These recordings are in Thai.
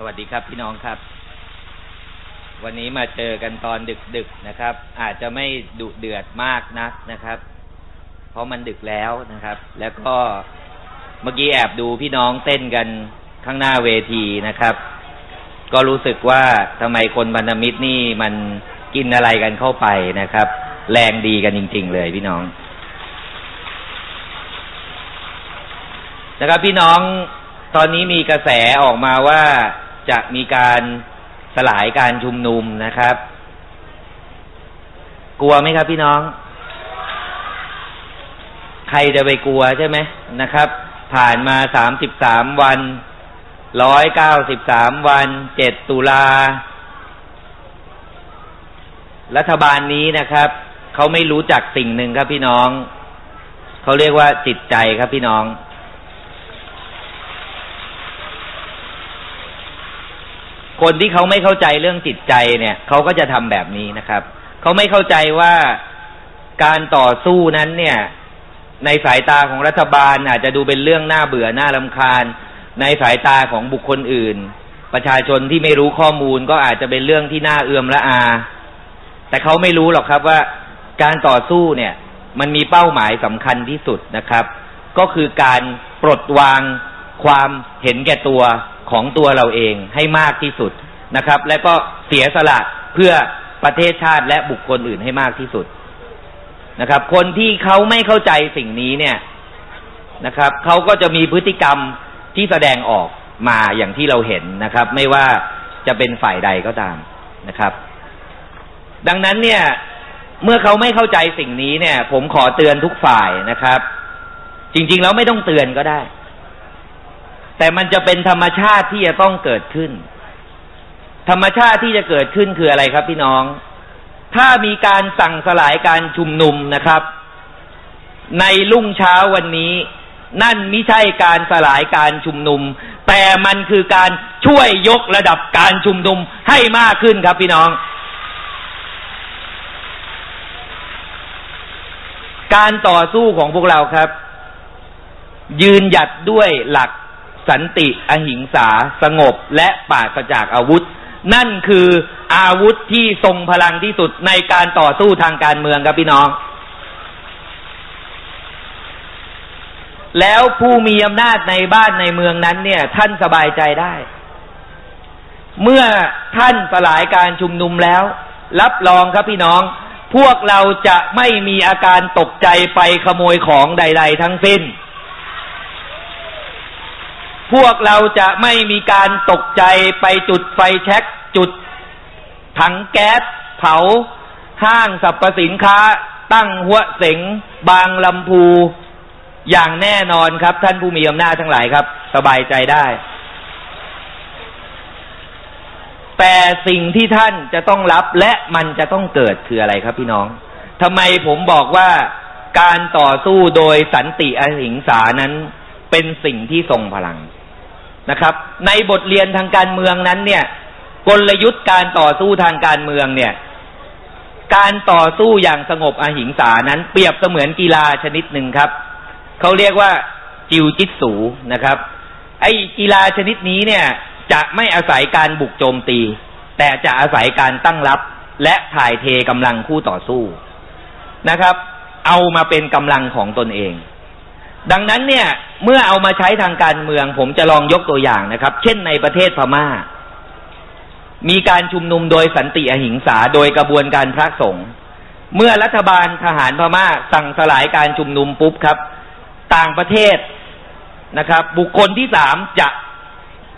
สวัสดีครับพี่น้องครับ วันนี้มาเจอกันตอนดึกๆนะครับ อาจจะไม่ดุเดือดมากนักนะครับ เพราะมันดึกแล้วนะครับ แล้วก็เมื่อกี้แอบดูพี่น้องเต้นกันข้างหน้าเวทีนะครับ ก็รู้สึกว่าทำไมคนบรรณมิตรนี่มันกินอะไรกันเข้าไปนะครับ แรงดีกันจริง ๆ เลยพี่น้องนะครับพี่น้องตอนนี้มีกระแสออกมาว่า จะมีการสลายการชุมนุมนะครับ กลัวไหมครับพี่น้อง ใครจะไปกลัวใช่ไหมนะครับ ผ่านมาสามสิบสามวันร้อยเก้าสิบสามวันเจ็ดตุลา รัฐบาลนี้นะครับเขาไม่รู้จักสิ่งหนึ่งครับพี่น้อง เขาเรียกว่าจิตใจครับพี่น้อง คนที่เขาไม่เข้าใจเรื่องจิตใจเนี่ยเขาก็จะทำแบบนี้นะครับ เขาไม่เข้าใจว่าการต่อสู้นั้นเนี่ย ในสายตาของรัฐบาลอาจจะดูเป็นเรื่องน่าเบื่อน่าลำคาญ ในสายตาของบุคคลอื่น ประชาชนที่ไม่รู้ข้อมูลก็อาจจะเป็นเรื่องที่น่าเอื่อมละอา แต่เขาไม่รู้หรอกครับว่า การต่อสู้เนี่ย มันมีเป้าหมายสำคัญที่สุดนะครับ ก็คือการปลดวางความเห็นแก่ตัว ของตัวเราเองให้มากที่สุดนะครับ และก็เสียสละเพื่อประเทศชาติและบุคคลอื่นให้มากที่สุดนะครับ คนที่เขาไม่เข้าใจสิ่งนี้เนี่ยนะครับเขาก็จะมีพฤติกรรมที่แสดงออกมาอย่างที่เราเห็นนะครับ ไม่ว่าจะเป็นฝ่ายใดก็ตามนะครับ ดังนั้นเนี่ย เมื่อเขาไม่เข้าใจสิ่งนี้เนี่ย ผมขอเตือนทุกฝ่ายนะครับ จริง ๆ แล้วไม่ต้องเตือนก็ได้ แต่มันจะเป็นธรรมชาติที่จะต้องเกิดขึ้น ธรรมชาติที่จะเกิดขึ้นคืออะไรครับพี่น้อง ถ้ามีการสั่งสลายการชุมนุมนะครับ ในรุ่งเช้าวันนี้ นั่นไม่ใช่การสลายการชุมนุม แต่มันคือการช่วยยกระดับการชุมนุมให้มากขึ้นครับพี่น้องการต่อสู้ของพวกเราครับ ยืนหยัดด้วยหลัก สันติ อหิงสา สงบ และปราศจากอาวุธ นั่นคืออาวุธที่ทรงพลังที่สุดในการต่อสู้ทางการเมืองครับพี่น้อง แล้วผู้มีอำนาจในบ้านในเมืองนั้นเนี่ย ท่านสบายใจได้ เมื่อท่านสลายการชุมนุมแล้ว รับรองครับพี่น้องพวกเราจะไม่มีอาการตกใจไปขโมยของใด ๆ ทั้งสิ้น พวกเราจะไม่มีการตกใจไปจุดไฟแช็กจุด ถังแก๊สเผา ห้างสรรพสินค้า ตั้งหัวเสงบางลำพูอย่างแน่นอนครับ ท่านผู้มีอำนาจทั้งหลายครับ สบายใจได้ แต่สิ่งที่ท่านจะต้องรับและมันจะต้องเกิดคืออะไรครับพี่น้องทำไมผมบอกว่าการต่อสู้โดยสันติอหิงสานั้นเป็นสิ่งที่ทรงพลัง นะครับ ในบทเรียนทางการเมืองนั้นเนี่ย กลยุทธ์การต่อสู้ทางการเมืองเนี่ย การต่อสู้อย่างสงบอหิงสานั้น เปรียบเสมือนกีฬาชนิดหนึ่งครับเขาเรียกว่าจิวจิตสูนะครับ ไอ้กีฬาชนิดนี้เนี่ย จะไม่อาศัยการบุกโจมตี แต่จะอาศัยการตั้งรับ และถ่ายเทกำลังคู่ต่อสู้นะครับ เอามาเป็นกำลังของตนเอง ดังนั้นเนี่ย เมื่อเอามาใช้ทางการเมือง ผมจะลองยกตัวอย่างนะครับ เช่นในประเทศพมา่า มีการชุมนุมโดยสันติอหิงสาโดยกระบวนการพระสงฆ์เมื่อรัฐบาลทหารพมา่าสั่งสลายการชุมนุมปุ๊บครับ ต่างประเทศนะครับ บุคคลที่สามจะ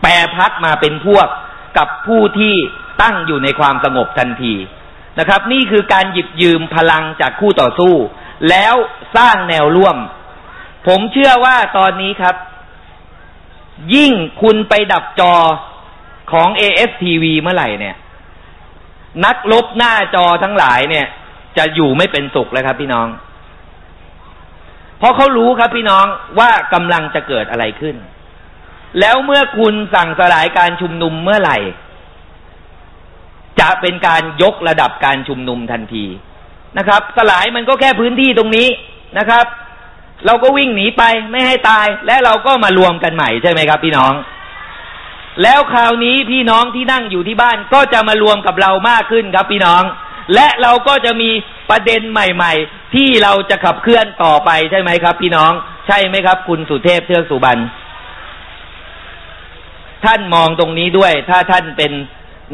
แปรพักมาเป็นพวกกับผู้ที่ตั้งอยู่ในความสงบทันทีนะครับ นี่คือการหยิบยืมพลังจากคู่ต่อสู้ แล้วสร้างแนวร่วม ผมเชื่อว่าตอนนี้ครับ ยิ่งคุณไปดับจอของ ASTV เมื่อไหร่เนี่ย นักลบหน้าจอทั้งหลายเนี่ย จะอยู่ไม่เป็นสุขเลยครับพี่น้อง เพราะเขารู้ครับพี่น้องว่ากำลังจะเกิดอะไรขึ้น แล้วเมื่อคุณสั่งสลายการชุมนุมเมื่อไหร่ จะเป็นการยกระดับการชุมนุมทันทีนะครับ สลายมันก็แค่พื้นที่ตรงนี้นะครับ เราก็วิ่งหนีไปไม่ให้ตาย และเราก็มารวมกันใหม่ใช่ไหมครับ พี่น้อง แล้วคราวนี้พี่น้องที่นั่งอยู่ที่บ้านก็จะมารวมกับเรามากขึ้นครับพี่น้อง และเราก็จะมีประเด็นใหม่ ๆ ที่เราจะขับเคลื่อนต่อไปใช่ไหมครับ พี่น้อง ใช่ไหมครับ คุณสุเทพเทือกสุบรรณท่านมองตรงนี้ด้วย ถ้าท่านเป็น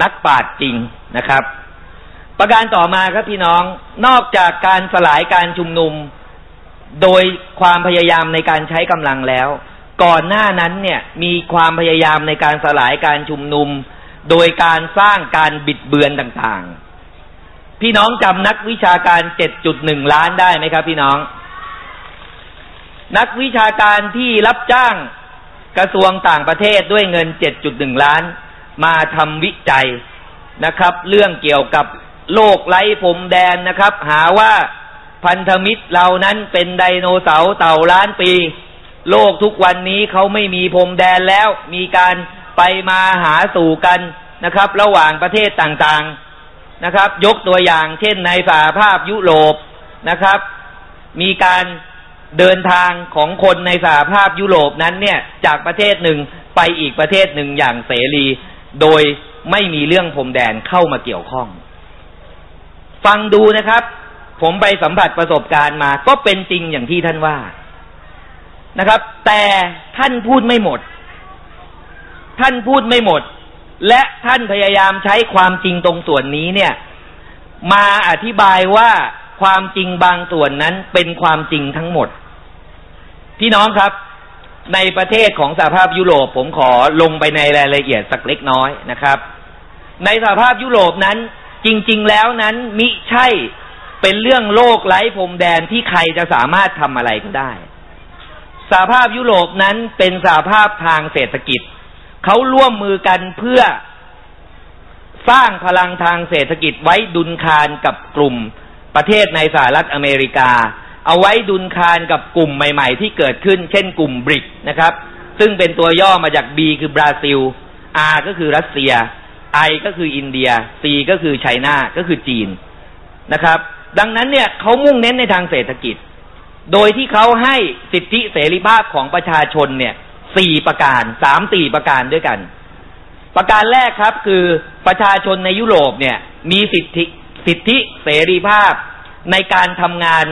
นักปราชญ์จริงนะครับ ประการต่อมาครับพี่น้องนอกจากการสลายการชุมนุม โดยความพยายามในการใช้กำลังแล้ว ก่อนหน้านั้นเนี่ยมีความพยายามในการสลายการชุมนุม โดยการสร้างการบิดเบือนต่างๆ พี่น้องจำนักวิชาการ 7.1 ล้านได้ไหมครับ พี่น้อง นักวิชาการที่รับจ้างกระทรวงต่างประเทศด้วยเงิน 7.1 ล้าน มาทำวิจัยนะครับ เรื่องเกี่ยวกับโลกไร้ผมแดนนะครับ หาว่า พันธมิตรเรานั้นเป็นไดโนเสาร์เต่าล้านปี โลกทุกวันนี้เขาไม่มีพรมแดนแล้ว มีการไปมาหาสู่กันนะครับ ระหว่างประเทศต่างๆนะครับ ยกตัวอย่างเช่นในสหภาพยุโรปนะครับ มีการเดินทางของคนในสหภาพยุโรปนั้นเนี่ยจากประเทศหนึ่งไปอีกประเทศหนึ่งอย่างเสรี โดยไม่มีเรื่องพรมแดนเข้ามาเกี่ยวข้อง ฟังดูนะครับ ผมไปสัมผัสประสบการณ์มา ก็เป็นจริงอย่างที่ท่านว่านะครับ แต่ท่านพูดไม่หมด ท่านพูดไม่หมด และท่านพยายามใช้ความจริงตรงส่วนนี้เนี่ย มาอธิบายว่าความจริงบางส่วนนั้นเป็นความจริงทั้งหมด พี่น้องครับ ในประเทศของสหภาพยุโรปผมขอลงไปในรายละเอียดสักเล็กน้อยนะครับ ในสหภาพยุโรปนั้นจริง ๆ แล้วนั้นมิใช่ เป็นเรื่องโลกไร้พรมแดนที่ใครจะสามารถทำอะไรก็ได้สหภาพยุโรปนั้นเป็นสหภาพทางเศรษฐกิจ เขาร่วมมือกันเพื่อสร้างพลังทางเศรษฐกิจไว้ดุลคารกับกลุ่มประเทศในสหรัฐอเมริกา เอาไว้ดุลคารกับกลุ่มใหม่ ๆ ที่เกิดขึ้น เช่นกลุ่มบริกนะครับ ซึ่งเป็นตัวย่อมาจาก B คือบราซิล R ก็คือรัสเซีย I ก็คืออินเดีย C ก็คือไชน่าก็คือจีนนะครับ ดังนั้นเนี่ยเขามุ่งเน้นในทางเศรษฐกิจ โดยที่เขาให้สิทธิเสรีภาพของประชาชนเนี่ยสี่ประการสามสี่ประการด้วยกัน ประการแรกครับคือประชาชนในยุโรปเนี่ยมีสิทธิสิทธิเสรีภาพในการทำงาน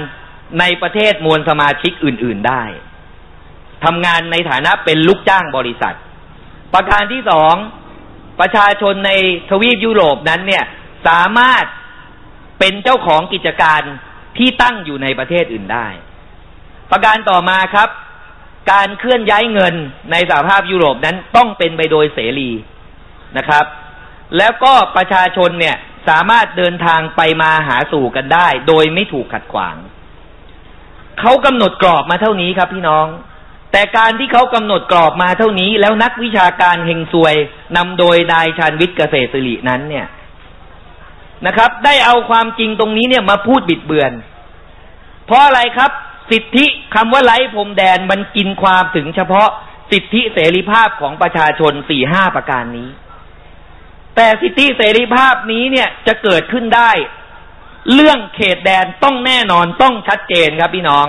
ในประเทศมวลสมาชิกอื่น ๆได้ทำงานในฐานะเป็นลูกจ้างบริษัท ประการที่สองประชาชนในทวีปยุโรปนั้นเนี่ยสามารถ เป็นเจ้าของกิจการที่ตั้งอยู่ในประเทศอื่นได้ ประการต่อมาครับ การเคลื่อนย้ายเงินในสหภาพยุโรปนั้นต้องเป็นไปโดยเสรีนะครับ แล้วก็ประชาชนเนี่ยสามารถเดินทางไปมาหาสู่กันได้ โดยไม่ถูกขัดขวาง เขากำหนดกรอบมาเท่านี้ครับพี่น้อง แต่การที่เขากำหนดกรอบมาเท่านี้ แล้วนักวิชาการเฮงซวยนำโดยนายชาญวิทย์เกษตรสิรินั้นเนี่ย นะครับ ได้เอาความจริงตรงนี้เนี่ยมาพูดบิดเบือน เพราะอะไรครับ สิทธิคำว่าไร้พรมแดนมันกินความถึงเฉพาะสิทธิเสรีภาพของประชาชนสี่ห้าประการนี้ แต่สิทธิเสรีภาพนี้เนี่ยจะเกิดขึ้นได้ เรื่องเขตแดนต้องแน่นอนต้องชัดเจนครับพี่น้อง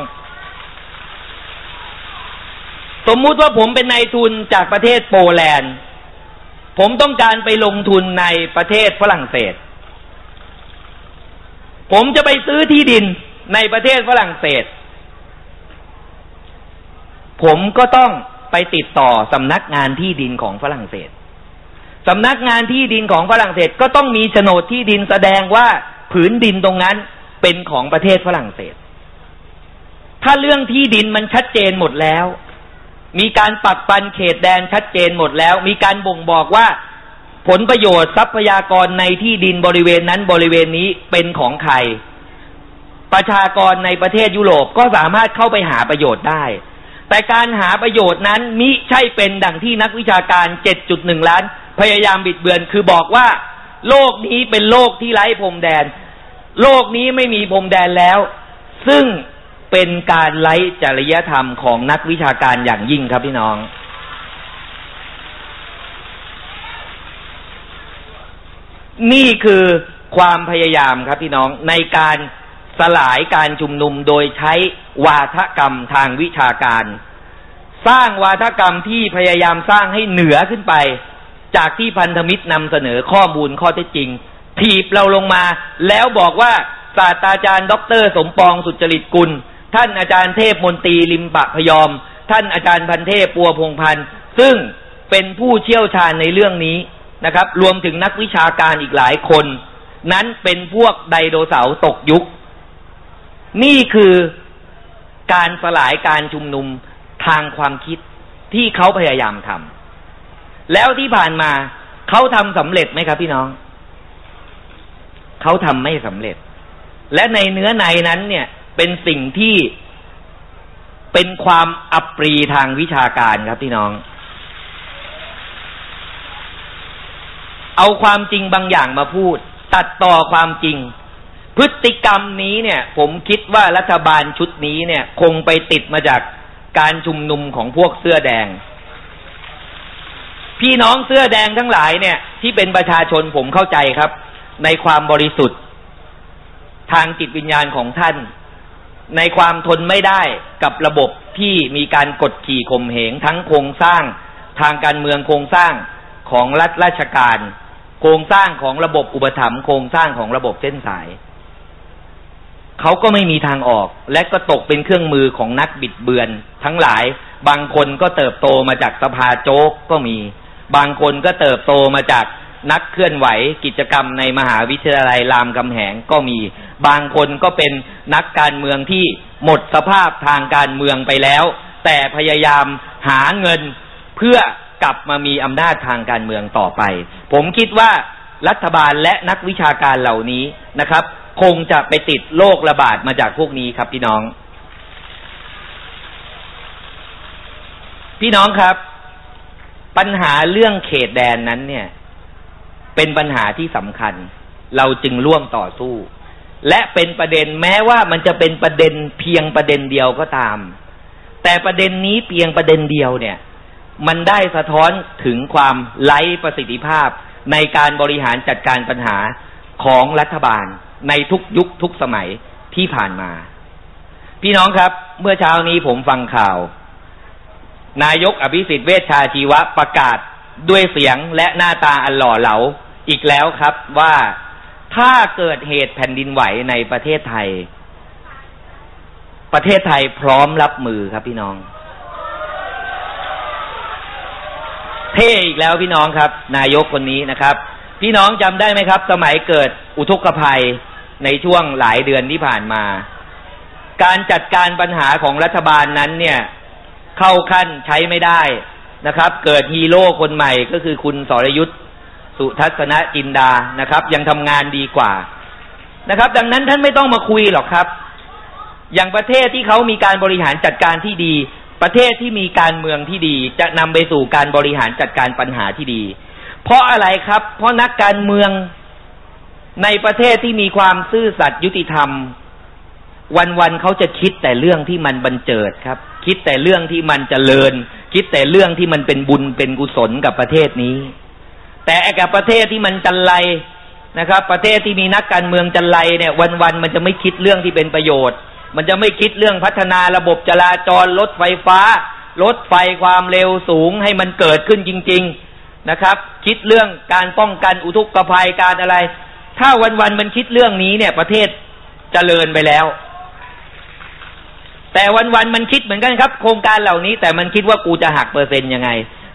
สมมุติว่าผมเป็นนายทุนจากประเทศโปแลนด์ ผมต้องการไปลงทุนในประเทศฝรั่งเศส ผมจะไปซื้อที่ดินในประเทศฝรั่งเศส ผมก็ต้องไปติดต่อสำนักงานที่ดินของฝรั่งเศสสำนักงานที่ดินของฝรั่งเศสก็ต้องมีโฉนดที่ดินแสดงว่าผืนดินตรงนั้นเป็นของประเทศฝรั่งเศส ถ้าเรื่องที่ดินมันชัดเจนหมดแล้ว มีการปักปันเขตแดนชัดเจนหมดแล้ว มีการบ่งบอกว่า ผลประโยชน์ทรัพยากรในที่ดินบริเวณนั้นบริเวณนี้เป็นของใคร ประชากรในประเทศยุโรปก็สามารถเข้าไปหาประโยชน์ได้ แต่การหาประโยชน์นั้นมิใช่เป็นดังที่นักวิชาการ 7.1 ล้าน พยายามบิดเบือนคือบอกว่า โลกนี้เป็นโลกที่ไร้พรมแดน โลกนี้ไม่มีพรมแดนแล้ว ซึ่งเป็นการไร้จริยธรรมของนักวิชาการอย่างยิ่งครับพี่น้อง นี่คือความพยายามครับพี่น้องในการสลายการชุมนุมโดยใช้วาทกรรมทางวิชาการ สร้างวาทกรรมที่พยายามสร้างให้เหนือขึ้นไป จากที่พันธมิตรนำเสนอข้อมูลข้อเท็จจริง ถีบเราลงมา แล้วบอกว่าศาสตราจารย์ด็อกเตอร์สมปองสุจริตกุล ท่านอาจารย์เทพมนตรีลิมปะพยอม ท่านอาจารย์พันเทพปัวพงพันธ์ซึ่งเป็นผู้เชี่ยวชาญในเรื่องนี้ นะครับ รวมถึงนักวิชาการอีกหลายคน นั้นเป็นพวกไดโนเสาร์ตกยุค นี่คือการสลายการชุมนุมทางความคิดที่เขาพยายามทำแล้วที่ผ่านมาเขาทำสำเร็จไหมครับพี่น้องเขาทำไม่สำเร็จ และในเนื้อในนั้นเนี่ยเป็นสิ่งที่เป็นความอัปรีทางวิชาการครับพี่น้อง เอาความจริงบางอย่างมาพูด ตัดต่อความจริง พฤติกรรมนี้เนี่ย ผมคิดว่ารัฐบาลชุดนี้เนี่ย คงไปติดมาจากการชุมนุมของพวกเสื้อแดง พี่น้องเสื้อแดงทั้งหลายเนี่ย ที่เป็นประชาชนผมเข้าใจครับ ในความบริสุทธิ์ ทางจิตวิญญาณของท่าน ในความทนไม่ได้กับระบบที่มีการกดขี่ข่มเหงทั้งโครงสร้าง ทางการเมืองโครงสร้างของรัฐราชการ โครงสร้างของระบบอุปถัมภ์โครงสร้างของระบบเส้นสาย เขาก็ไม่มีทางออก และก็ตกเป็นเครื่องมือของนักบิดเบือน ทั้งหลาย บางคนก็เติบโตมาจากสภาโจ๊กก็มี บางคนก็เติบโตมาจากนักเคลื่อนไหวกิจกรรมในมหาวิทยาลัยรามคำแหงก็มี บางคนก็เป็นนักการเมืองที่หมดสภาพทางการเมืองไปแล้ว แต่พยายามหาเงินเพื่อ กลับมามีอำนาจทางการเมืองต่อไป ผมคิดว่ารัฐบาลและนักวิชาการเหล่านี้นะครับ คงจะไปติดโรคระบาดมาจากพวกนี้ครับพี่น้อง พี่น้องครับ ปัญหาเรื่องเขตแดนนั้นเนี่ย เป็นปัญหาที่สำคัญ เราจึงร่วมต่อสู้ และเป็นประเด็นแม้ว่ามันจะเป็นประเด็นเพียงประเด็นเดียวก็ตาม แต่ประเด็นนี้เพียงประเด็นเดียวเนี่ย มันได้สะท้อนถึงความไร้ประสิทธิภาพ ในการบริหารจัดการปัญหาของรัฐบาล ในทุกยุคทุกสมัยที่ผ่านมา พี่น้องครับ เมื่อเช้านี้ผมฟังข่าว นายกอภิสิทธิ์เวชชาชีวะประกาศด้วยเสียงและหน้าตาอันหล่อเหลาอีกแล้วครับว่าถ้าเกิดเหตุแผ่นดินไหวในประเทศไทย ประเทศไทยพร้อมรับมือครับพี่น้อง เท่อีกแล้วพี่น้องครับ นายกคนนี้นะครับ พี่น้องจำได้ไหมครับ สมัยเกิดอุทกภัยในช่วงหลายเดือนที่ผ่านมา การจัดการปัญหาของรัฐบาลนั้นเนี่ย เข้าขั้นใช้ไม่ได้นะครับ เกิดฮีโร่คนใหม่ก็คือคุณสรยุทธ์สุทัศนจินดานะครับ ยังทำงานดีกว่านะครับ ดังนั้นท่านไม่ต้องมาคุยหรอกครับ อย่างประเทศที่เขามีการบริหารจัดการที่ดี ประเทศที่มีการเมืองที่ดีจะนำไปสู่การบริหารจัดการปัญหาที่ดี เพราะอะไรครับ เพราะนักการเมืองในประเทศที่มีความซื่อสัตย์ยุติธรรม วันๆเขาจะคิดแต่เรื่องที่มันบันเจิดครับ คิดแต่เรื่องที่มันจเจริญ คิดแต่เรื่องที่มันเป็นบุญเป็นกุศลกับประเทศนี้ แต่กับประเทศที่มันจันไรนะครับ ประเทศที่มีนักการเมืองจันไรเนี่ย วันๆมันจะไม่คิดเรื่องที่เป็นประโยชน์ มันจะไม่คิดเรื่องพัฒนาระบบจราจรรถไฟฟ้า รถไฟความเร็วสูงให้มันเกิดขึ้นจริง ๆนะครับ คิดเรื่องการป้องกันอุทกภัยการอะไร ถ้าวันๆมันคิดเรื่องนี้เนี่ย ประเทศจเจริญไปแล้ว แต่วันๆมันคิดเหมือนกันครับ โครงการเหล่านี้ แต่มันคิดว่ากูจะหักเปอร์เซ็นต์ยังไง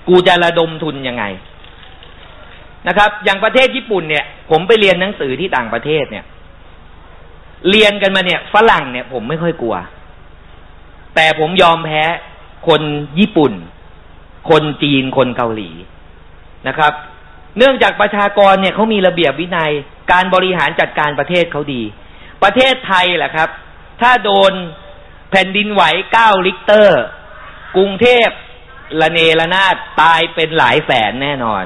กูจะระดมทุนยังไงนะครับ อย่างประเทศญี่ปุ่นเนี่ย ผมไปเรียนหนังสือที่ต่างประเทศเนี่ย เรียนกันมาเนี่ยฝรั่งเนี่ยผมไม่ค่อยกลัว แต่ผมยอมแพ้คนญี่ปุ่น คนจีนคนเกาหลีนะครับ เนื่องจากประชากรเนี่ยเขามีระเบียบวินัยการบริหารจัดการประเทศเขาดี ประเทศไทยแหละครับ ถ้าโดนแผ่นดินไหวเก้าลิกเตอร์ กรุงเทพละเนระนาดตายเป็นหลายแสนแน่นอน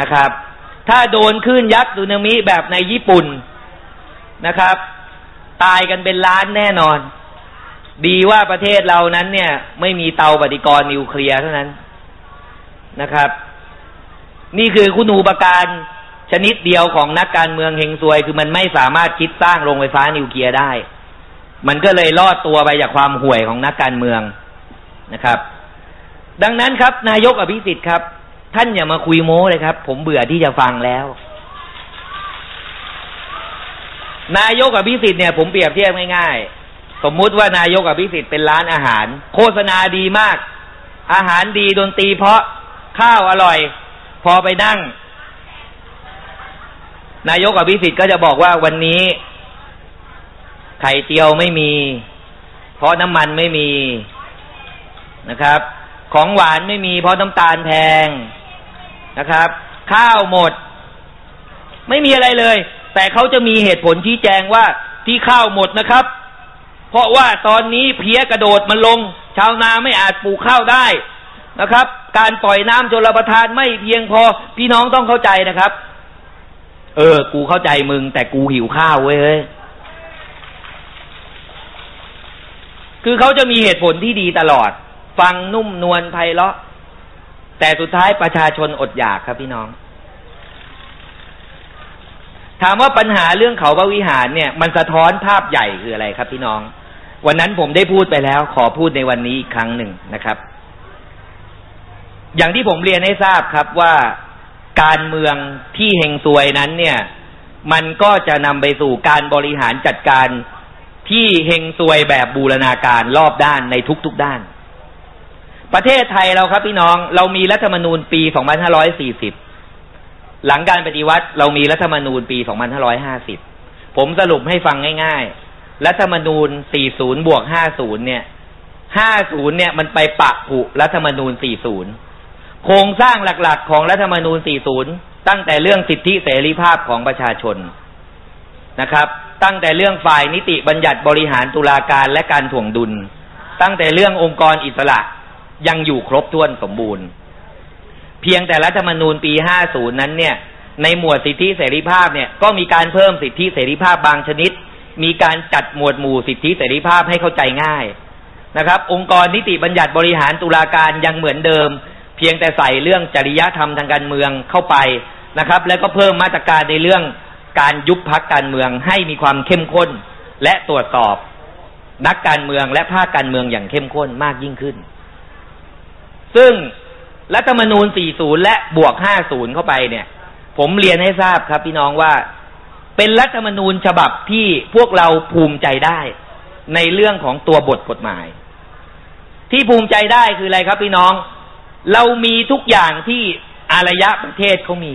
นะครับ ถ้าโดนคลื่นยักษ์ดูนามิแบบในญี่ปุ่น นะครับ ตายกันเป็นล้านแน่นอน ดีว่าประเทศเรานั้นเนี่ย ไม่มีเตาปฏิกรณ์นิวเคลียร์เท่านั้นนะครับ นี่คือคุณูปการชนิดเดียวของนักการเมืองเฮงซวย คือมันไม่สามารถคิดสร้างโรงไฟฟ้านิวเคลียร์ได้ มันก็เลยรอดตัวไปจากความห่วยของนักการเมืองนะครับ ดังนั้นครับ นายกอภิสิทธิ์ครับ ท่านอย่ามาคุยโม้เลยครับ ผมเบื่อที่จะฟังแล้ว นายกอภิสิทธิ์เนี่ยผมเปรียบเทียบง่ายๆ สมมุติว่านายกอภิสิทธิ์เป็นร้านอาหาร โฆษณาดีมาก อาหารดีดนตรีเพราะข้าวอร่อย พอไปนั่ง นายกอภิสิทธิ์ก็จะบอกว่าวันนี้ ไข่เจียวไม่มี เพราะน้ำมันไม่มีนะครับ ของหวานไม่มีเพราะน้ำตาลแพงนะครับ ข้าวหมด ไม่มีอะไรเลย แต่เขาจะมีเหตุผลชี้แจงว่าที่ข้าวหมดนะครับ เพราะว่าตอนนี้เพี้ยกระโดดมันลง ชาวนาไม่อาจปลูกข้าวได้นะครับ การปล่อยน้ำจนระทานไม่เพียงพอพี่น้องต้องเข้าใจนะครับ เออ กูเข้าใจมึง แต่กูหิวข้าวเว้ยคือเขาจะมีเหตุผลที่ดีตลอด ฟังนุ่มนวลไพเราะ แต่สุดท้ายประชาชนอดอยากครับพี่น้อง ถามว่าปัญหาเรื่องเขาพระวิหารเนี่ย มันสะท้อนภาพใหญ่คืออะไรครับพี่น้อง วันนั้นผมได้พูดไปแล้ว ขอพูดในวันนี้อีกครั้งหนึ่งนะครับ อย่างที่ผมเรียนให้ทราบครับว่าการเมืองที่เฮงซวยนั้นเนี่ย มันก็จะนำไปสู่การบริหารจัดการที่เฮงซวยแบบบูรณาการรอบด้านในทุกๆด้าน ประเทศไทยเราครับพี่น้องเรามีรัฐธรรมนูญปี 2540 หลังการปฏิวัติเรามีรัฐธรรมนูญปี 2550 ผมสรุปให้ฟังง่าย ๆ รัฐธรรมนูญ 40 บวก 50 เนี่ย 50 เนี่ยมันไปปะผุรัฐธรรมนูญ 40 โครงสร้างหลักๆ ของรัฐธรรมนูญ 40 ตั้งแต่เรื่องสิทธิเสรีภาพของประชาชนนะครับ ตั้งแต่เรื่องฝ่ายนิติบัญญัติบริหารตุลาการและการถ่วงดุล ตั้งแต่เรื่ององค์กรอิสระยังอยู่ครบถ้วนสมบูรณ์ เพียงแต่รัฐธรรมนูญปี 50 นั้นเนี่ย ในหมวดสิทธิเสรีภาพเนี่ยก็มีการเพิ่มสิทธิเสรีภาพบางชนิด มีการจัดหมวดหมู่สิทธิเสรีภาพให้เข้าใจง่ายนะครับ องค์กรนิติบัญญัติบริหารตุลาการยังเหมือนเดิม เพียงแต่ใส่เรื่องจริยธรรมทางการเมืองเข้าไปนะครับ แล้วก็เพิ่มมาตรการในเรื่องการยุบพักการเมืองให้มีความเข้มข้น และตรวจสอบ นักการเมืองและภาคการเมืองอย่างเข้มข้นมากยิ่งขึ้น ซึ่ง รัฐธรรมนูญ 40 และบวก 50 เข้าไปเนี่ย ผมเรียนให้ทราบครับพี่น้องว่าเป็นรัฐธรรมนูญฉบับที่พวกเราภูมิใจได้ ในเรื่องของตัวบทกฎหมาย ที่ภูมิใจได้คืออะไรครับพี่น้อง เรามีทุกอย่างที่อารยะประเทศเขามี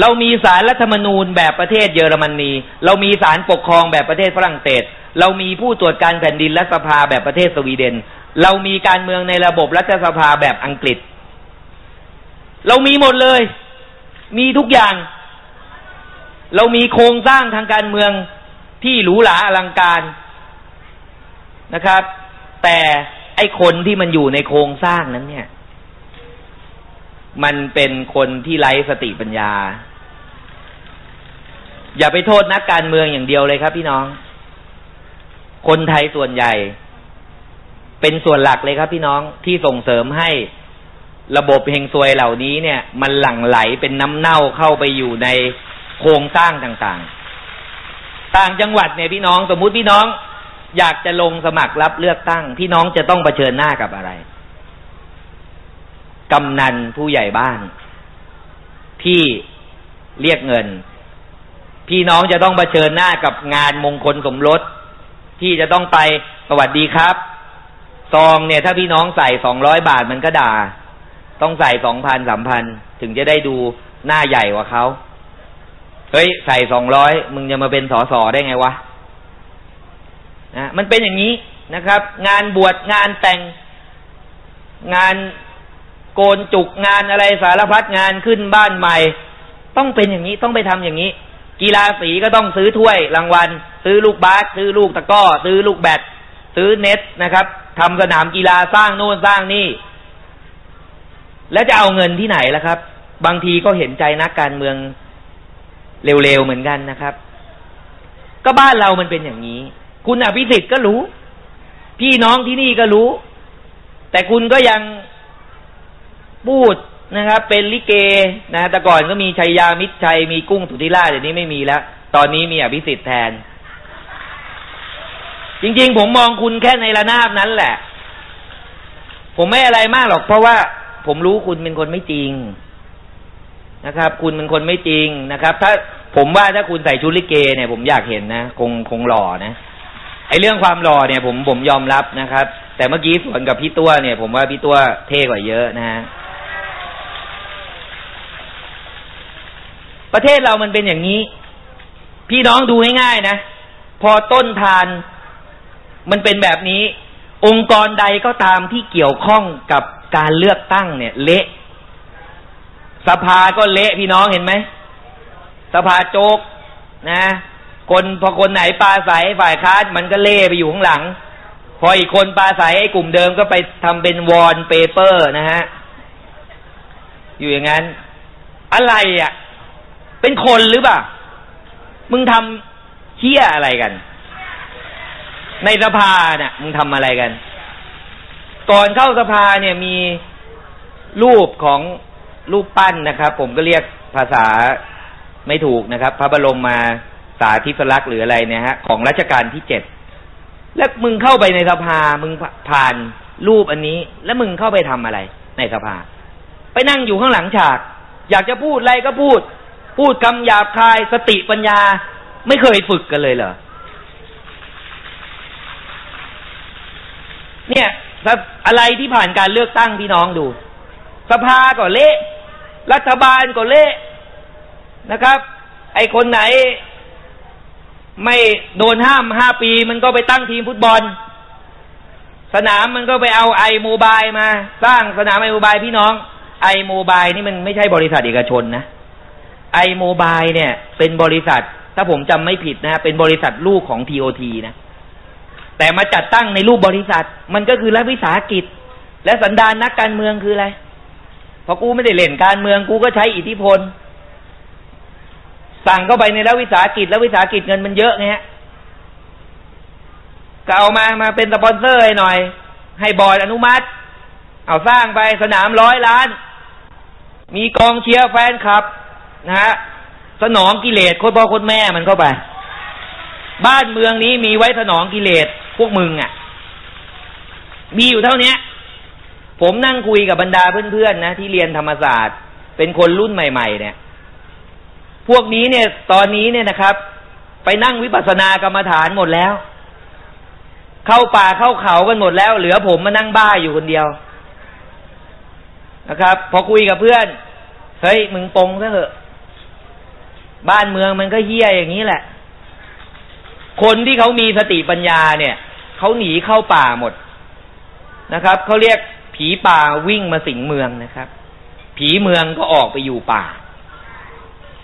เรามีสารรัฐธรรมนูญแบบประเทศเยอรมนีเรามีสารปกครองแบบประเทศฝรั่งเศส เรามีผู้ตรวจการแผ่นดินรัฐสภาแบบประเทศสวีเดน เรามีการเมืองในระบบรัฐสภาแบบอังกฤษ เรามีหมดเลย มีทุกอย่าง เรามีโครงสร้างทางการเมืองที่หรูหราอลังการนะครับ แต่ไอ้คนที่มันอยู่ในโครงสร้างนั้นเนี่ย มันเป็นคนที่ไร้สติปัญญา อย่าไปโทษนักการเมืองอย่างเดียวเลยครับพี่น้อง คนไทยส่วนใหญ่ เป็นส่วนหลักเลยครับพี่น้องที่ส่งเสริมให้ระบบเฮงซวยเหล่านี้เนี่ย มันหลั่งไหลเป็นน้ำเน่าเข้าไปอยู่ในโครงสร้างต่างๆ ต่างจังหวัดเนี่ยพี่น้องสมมุติพี่น้องอยากจะลงสมัครรับเลือกตั้ง พี่น้องจะต้องเผชิญหน้ากับอะไร กำนันผู้ใหญ่บ้าน ที่เรียกเงิน พี่น้องจะต้องเผชิญหน้ากับงานมงคลสมรส ที่จะต้องไปสวัสดีครับ ซองเนี่ย ถ้าพี่น้องใส่สองร้อยบาทมันก็ด่า ต้องใส่สองพันสามพันถึงจะได้ดูหน้าใหญ่กว่าเขาเฮ้ยใส่สองร้อยมึงจะมาเป็นสอสอได้ไงวะนะมันเป็นอย่างนี้นะครับ งานบวชงานแต่งงานโกนจุกงานอะไรสารพัดงานขึ้นบ้านใหม่ ต้องเป็นอย่างนี้ต้องไปทำอย่างนี้ กีฬาสีก็ต้องซื้อถ้วยรางวัล ซื้อลูกบาสซื้อลูกตะก้อ ซื้อลูกแบด ซื้อเน็ตนะครับทำสนามกีฬาสร้างโน่นสร้างนี่ แล้วจะเอาเงินที่ไหนล่ะครับ บางทีก็เห็นใจนักการเมืองเร็วๆเหมือนกันนะครับ ก็บ้านเรามันเป็นอย่างนี้ คุณอภิสิทธิ์ก็รู้ พี่น้องที่นี่ก็รู้ แต่คุณก็ยังพูดนะครับ เป็นลิเกนะแต่ก่อนก็มีชัยยามิตรชัยมีกุ้งสุธิราชเดี๋ยวนี้ไม่มีแล้ว ตอนนี้มีอภิสิทธิ์แทน จริงๆ ผมมองคุณแค่ในระนาบนั้นแหละ ผมไม่อะไรมากหรอก เพราะว่าผมรู้คุณเป็นคนไม่จริงนะครับ คุณเป็นคนไม่จริงนะครับ ถ้าผมว่าถ้าคุณใส่ชุดลิเกเนี่ยผมอยากเห็นนะคงคงหล่อนะไอเรื่องความหล่อเนี่ย ผมผมยอมรับนะครับ แต่เมื่อกี้สวนกับพี่ตัวเนี่ย ผมว่าพี่ตัวเท่กว่าเยอะนะฮะประเทศเรามันเป็นอย่างนี้ พี่น้องดูง่ายๆนะ พอต้นทาน มันเป็นแบบนี้ องค์กรใดก็ตามที่เกี่ยวข้องกับการเลือกตั้งเนี่ย เละสภาก็เละพี่น้องเห็นไหมสภาโจกนะ คนพอคนไหนปลาใสฝ่ายค้านมันก็เล่ไปอยู่ข้างหลัง พออีกคนปลาใสไอ้กลุ่มเดิมก็ไปทำเป็นวอลเปเปอร์นะฮะอยู่อย่างนั้น อะไรอะ่ะ เป็นคนหรือเปล่า มึงทำเฮี้ยอะไรกัน ในสภาเนี่ยมึงทำอะไรกัน ก่อนเข้าสภาเนี่ยมีรูปของรูปปั้นนะครับ ผมก็เรียกภาษาไม่ถูกนะครับ พระบรมมาสาธิสลักษ์หรืออะไรเนี่ยฮะ ของรัชกาลที่เจ็ดแล้วมึงเข้าไปในสภา มึงผ่านรูปอันนี้ แล้วมึงเข้าไปทำอะไร ในสภา ไปนั่งอยู่ข้างหลังฉาก อยากจะพูดอะไรก็พูด พูดคำหยาบคายสติปัญญา ไม่เคยฝึกกันเลยเหรอ เนี่ยอะไรที่ผ่านการเลือกตั้งพี่น้องดู สภาก็เละ รัฐบาลก็เละนะครับ ไอคนไหน ไม่โดนห้ามห้าปี มันก็ไปตั้งทีมฟุตบอล สนามมันก็ไปเอาไอโมบายมา สร้างสนามไอโมบายพี่น้อง ไอโมบายนี่มันไม่ใช่บริษัทเอกชนนะไอโมบายเนี่ย เป็นบริษัท ถ้าผมจำไม่ผิดนะ เป็นบริษัทลูกของทีโอทีนะ แต่มาจัดตั้งในรูปบริษัท มันก็คือรัฐวิสาหกิจ และสันดานนักการเมืองคืออะไรพอกูไม่ได้เล่นการเมืองกูก็ใช้อิทธิพล สั่งเข้าไปในรัฐวิสาหกิจแล้ววิสาหกิจเงินมันเยอะไงฮะก็เอามามาเป็นสปอนเซอร์หน่อย ให้บอร์ดอนุมัติ เอาสร้างไปสนามร้อยล้าน มีกองเชียร์แฟนคลับ นะฮะสนองกิเลสคนพ่อคนแม่มันเข้าไป บ้านเมืองนี้มีไว้สนองกิเลส พวกมึงอะ่ะ มีอยู่เท่านี้ผมนั่งคุยกับบรรดาเพื่อนๆนะที่เรียนธรรมศาสตร์ เป็นคนรุ่นใหม่ ๆ เนี่ย พวกนี้เนี่ย ตอนนี้เนี่ยนะครับ ไปนั่งวิปัสสนากรรมฐานหมดแล้ว เข้าป่าเข้าเขากันหมดแล้ว เหลือผมมานั่งบ้าอยู่คนเดียวนะครับ พอคุยกับเพื่อนเฮ้ยมึงปงซะเถอะ บ้านเมืองมันก็เฮี้ยอย่างนี้แหละ คนที่เขามีสติปัญญาเนี่ย เขาหนีเข้าป่าหมดนะครับเขาเรียกผีป่าวิ่งมาสิงเมืองนะครับ ผีเมืองก็ออกไปอยู่ป่า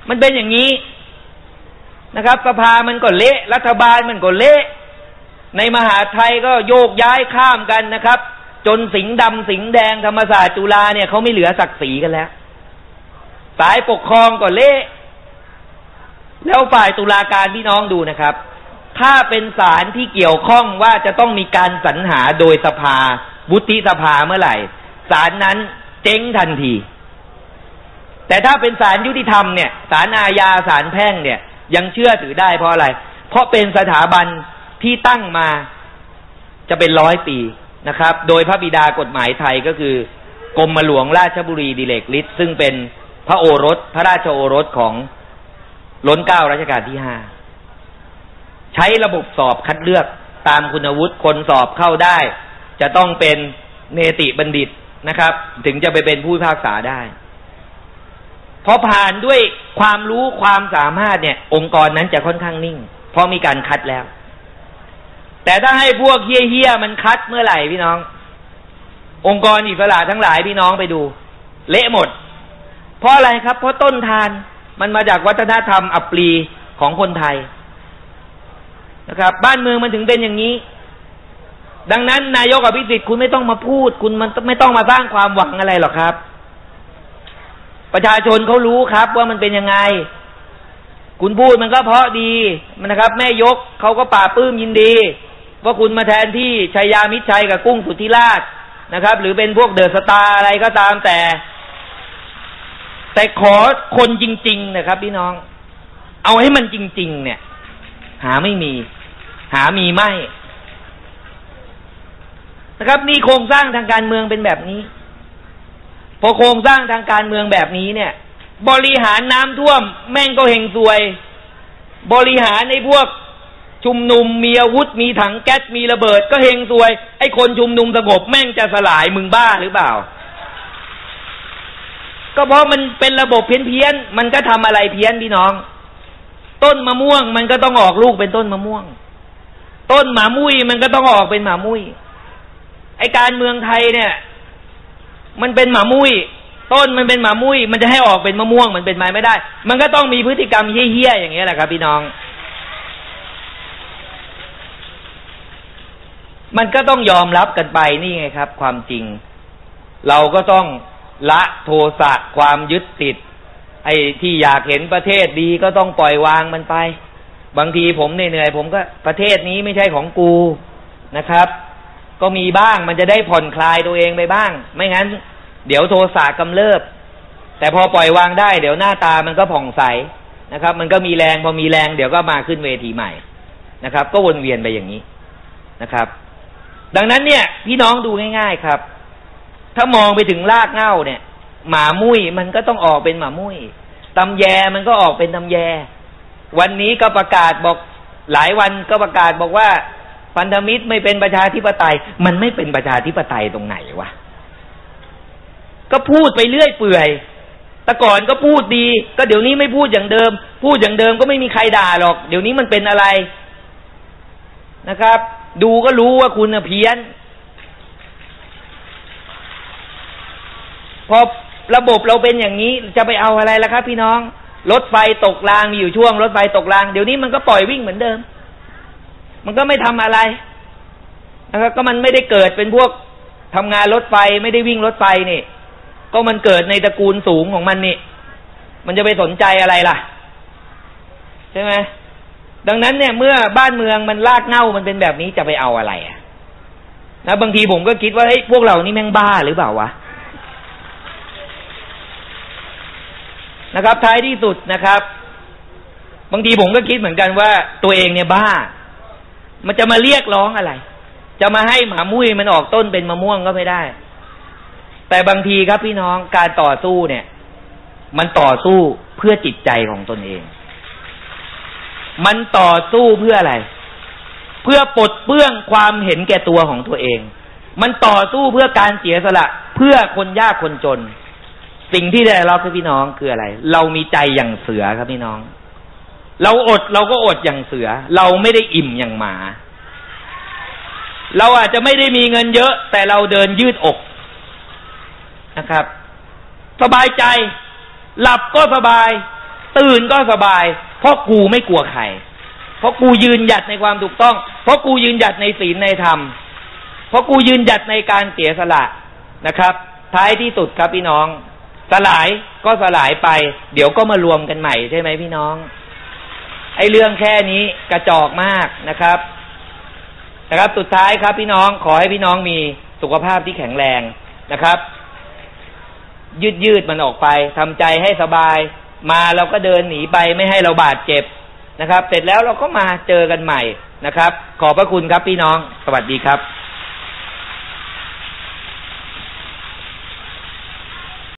มันเป็นอย่างนี้นะครับสภามันก็เละ รัฐบาลมันก็เละ ในมหาไทยก็โยกย้ายข้ามกันนะครับ จนสิงดำสิงแดงธรรมศาสตร์จุฬาเนี่ยเขาไม่เหลือศักดิ์ศรีกันแล้วสายปกครองก็เละ แล้วฝ่ายตุลาการพี่น้องดูนะครับ ถ้าเป็นศาลที่เกี่ยวข้องว่าจะต้องมีการสรรหาโดยสภา วุฒิสภาเมื่อไหร่ศาลนั้นเจ๊งทันที แต่ถ้าเป็นศาลยุติธรรมเนี่ยศาลอาญาศาลแพ่งเนี่ย ยังเชื่อถือได้เพราะอะไร เพราะเป็นสถาบันที่ตั้งมาจะเป็นร้อยปีนะครับ โดยพระบิดากฎหมายไทยก็คือกรมหลวงราชบุรีดิเลกฤทธิ์ซึ่งเป็นพระโอรสพระราชโอรสของล้นเก้ารัชกาลที่ห้า ใช้ระบบสอบคัดเลือกตามคุณวุฒิคนสอบเข้าได้ จะต้องเป็นเนติบัณฑิตนะครับ ถึงจะไปเป็นผู้พิพากษาได้ พอผ่านด้วยความรู้ความสามารถเนี่ย องค์กรนั้นจะค่อนข้างนิ่ง เพราะมีการคัดแล้ว แต่ถ้าให้พวกเฮี้ยๆมันคัดเมื่อไหร่พี่น้อง องค์กรอิสระทั้งหลายพี่น้องไปดู เละหมด เพราะอะไรครับ เพราะต้นทานมันมาจากวัฒนธรรมอัปรีของคนไทย นะครับ บ้านเมืองมันถึงเป็นอย่างนี้ ดังนั้นนายกอภิสิทธิ์คุณไม่ต้องมาพูด คุณมันไม่ต้องมาสร้างความหวังอะไรหรอกครับ ประชาชนเขารู้ครับ ว่ามันเป็นยังไง คุณพูดมันก็เพราะดีมันนะครับ แม่ยกเขาก็ป่าปื้มยินดี ว่าคุณมาแทนที่ชัยยามิชัยกับกุ้งสุธิราชนะครับ หรือเป็นพวกเดอะสตาร์อะไรก็ตามแต่ แต่ขอคนจริง ๆ นะครับ พี่น้อง เอาให้มันจริง ๆ เนี่ย หาไม่มี หามีไม่นะครับ นี่โครงสร้างทางการเมืองเป็นแบบนี้ พอโครงสร้างทางการเมืองแบบนี้เนี่ย บริหารน้ำท่วม แม่งก็เฮงซวย บริหารในพวกชุมนุมมีอาวุธมีถังแก๊สมีระเบิด ก็เฮงซวย ไอ้คนชุมนุมสงบแม่งจะสลายมึงบ้าหรือเปล่า ก็เพราะมันเป็นระบบเพี้ยนๆมันก็ทำอะไรเพี้ยนพี่น้อง ต้นมะม่วง มันก็ต้องออกลูกเป็นต้นมะม่วง ต้นหมามุ้ยมันก็ต้องออกเป็นหมามุ้ยไอการเมืองไทยเนี่ย มันเป็นหมามุ้ยต้นมันเป็นหมามุ้ยมันจะให้ออกเป็นมะม่วงมันเป็นไม้ไม่ได้ มันก็ต้องมีพฤติกรรมเฮี้ยๆอย่างเงี้ยแหละครับ พี่น้อง มันก็ต้องยอมรับกันไปนี่ไงครับ ความจริง เราก็ต้องละโทสะความยึดติด ไอ้ที่อยากเห็นประเทศดีก็ต้องปล่อยวางมันไป บางทีผมเหนื่อยผมก็ประเทศนี้ไม่ใช่ของกูนะครับ ก็มีบ้างมันจะได้ผ่อนคลายตัวเองไปบ้าง ไม่งั้น เดี๋ยวโทสะกำเริบ แต่พอปล่อยวางได้ เดี๋ยวหน้าตามันก็ผ่องใสนะครับ มันก็มีแรงพอมีแรงเดี๋ยวก็มาขึ้นเวทีใหม่นะครับ ก็วนเวียนไปอย่างนี้นะครับ ดังนั้นเนี่ย พี่น้องดูง่าย ๆครับ ถ้ามองไปถึงรากเหง้าเนี่ย หมามุ้ยมันก็ต้องออกเป็นหมามุ้ยตำแยมันก็ออกเป็นตำแย วันนี้ก็ประกาศบอกหลายวันก็ประกาศบอกว่าพันธมิตรไม่เป็นประชาธิปไตย มันไม่เป็นประชาธิปไตยตรงไหนวะก็พูดไปเรื่อยเปื่อยแต่ก่อนก็พูดดี ก็เดี๋ยวนี้ไม่พูดอย่างเดิม พูดอย่างเดิมก็ไม่มีใครด่าหรอก เดี๋ยวนี้มันเป็นอะไรนะครับ ดูก็รู้ว่าคุณเพี้ยนพอ ระบบเราเป็นอย่างนี้จะไปเอาอะไรล่ะครับพี่น้อง รถไฟตกรางมีอยู่ช่วง รถไฟตกราง เดี๋ยวนี้มันก็ปล่อยวิ่งเหมือนเดิม มันก็ไม่ทำอะไรนะครับก็มันไม่ได้เกิดเป็นพวกทำงานรถไฟไม่ได้วิ่งรถไฟนี่ ก็มันเกิดในตระกูลสูงของมันนี่ มันจะไปสนใจอะไรล่ะ ใช่ไหมดังนั้นเนี่ยเมื่อบ้านเมืองมันลากเง่ามันเป็นแบบนี้จะไปเอาอะไรอะนะบางทีผมก็คิดว่าเฮ้ยพวกเรานี่แม่งบ้าหรือเปล่าวะ นะครับ ท้ายที่สุดนะครับ บางทีผมก็คิดเหมือนกันว่าตัวเองเนี่ยบ้า มันจะมาเรียกร้องอะไร จะมาให้หมามุ้ยมันออกต้นเป็นมะม่วงก็ไม่ได้ แต่บางทีครับพี่น้องการต่อสู้เนี่ย มันต่อสู้เพื่อจิตใจของตนเอง มันต่อสู้เพื่ออะไร เพื่อปลดเปื้องความเห็นแก่ตัวของตัวเอง มันต่อสู้เพื่อการเสียสละ เพื่อคนยากคนจน สิ่งที่ได้รับคือพี่น้องคืออะไร เรามีใจอย่างเสือครับพี่น้อง เราอดเราก็อดอย่างเสือ เราไม่ได้อิ่มอย่างหมา เราอาจจะไม่ได้มีเงินเยอะ แต่เราเดินยืดอกนะครับ สบายใจ หลับก็สบาย ตื่นก็สบาย เพราะกูไม่กลัวใครเพราะกูยืนหยัดในความถูกต้อง เพราะกูยืนหยัดในศีลในธรรม เพราะกูยืนหยัดในการเสียสละนะครับ ท้ายที่สุดครับพี่น้อง สลายก็สลายไป เดี๋ยวก็มารวมกันใหม่ใช่ไหมพี่น้อง ไอ้เรื่องแค่นี้กระจอกมากนะครับนะครับ สุดท้ายครับพี่น้องขอให้พี่น้องมีสุขภาพที่แข็งแรงนะครับ ยืดยืดมันออกไปทำใจให้สบาย มาเราก็เดินหนีไปไม่ให้เราบาดเจ็บนะครับ เสร็จแล้วเราก็มาเจอกันใหม่นะครับ ขอบพระคุณครับพี่น้อง สวัสดีครับ